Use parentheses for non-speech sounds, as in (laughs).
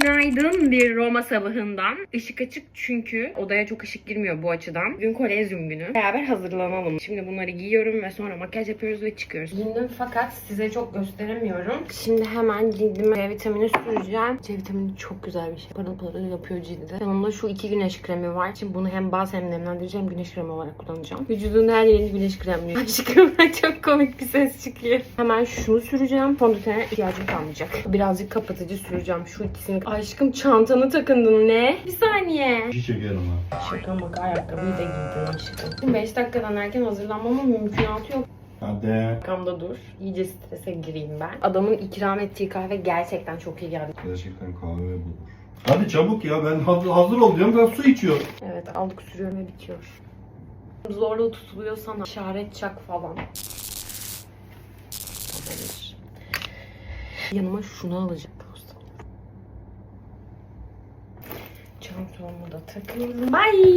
Günaydın bir Roma sabahından. Işık açık çünkü odaya çok ışık girmiyor bu açıdan. Bugün kolezyum günü. Beraber hazırlanalım. Şimdi bunları giyiyorum ve sonra makyaj yapıyoruz ve çıkıyoruz. Giyindim fakat size çok gösteremiyorum. Şimdi hemen cildime C vitamini süreceğim. C vitamini çok güzel bir şey. Parıl parıl yapıyor cildi. Yanımda şu iki güneş kremi var. Şimdi bunu hem baz hem nemlendirici hem güneş kremi olarak kullanacağım. Vücudun her yerini güneş kremliyor. (laughs) Aşkım çok komik bir ses çıkıyor. Hemen şunu süreceğim. Fondötene ihtiyacım kalmayacak. Birazcık kapatıcı süreceğim. Şu ikisini. Aşkım çantanı takındın ne? Bir saniye. İşi çekerim ha. Şaka bak ayakkabıyı da giydin aşkım. Şimdi 5 dakikadan erken hazırlanmamın mümkünatı yok. Hadi. Arkamda dur. İyice strese gireyim ben. Adamın ikram ettiği kahve gerçekten çok iyi geldi. Gerçekten kahve bulur. Hadi çabuk ya ben hazır, hazır ol diyorum ben su içiyorum. Evet aldık sürüyorum ve bitiyor. Zorla tutuluyor sana. İşaret çak falan. Yanıma şunu alacağım. Çantamı da takıyorum. Bye.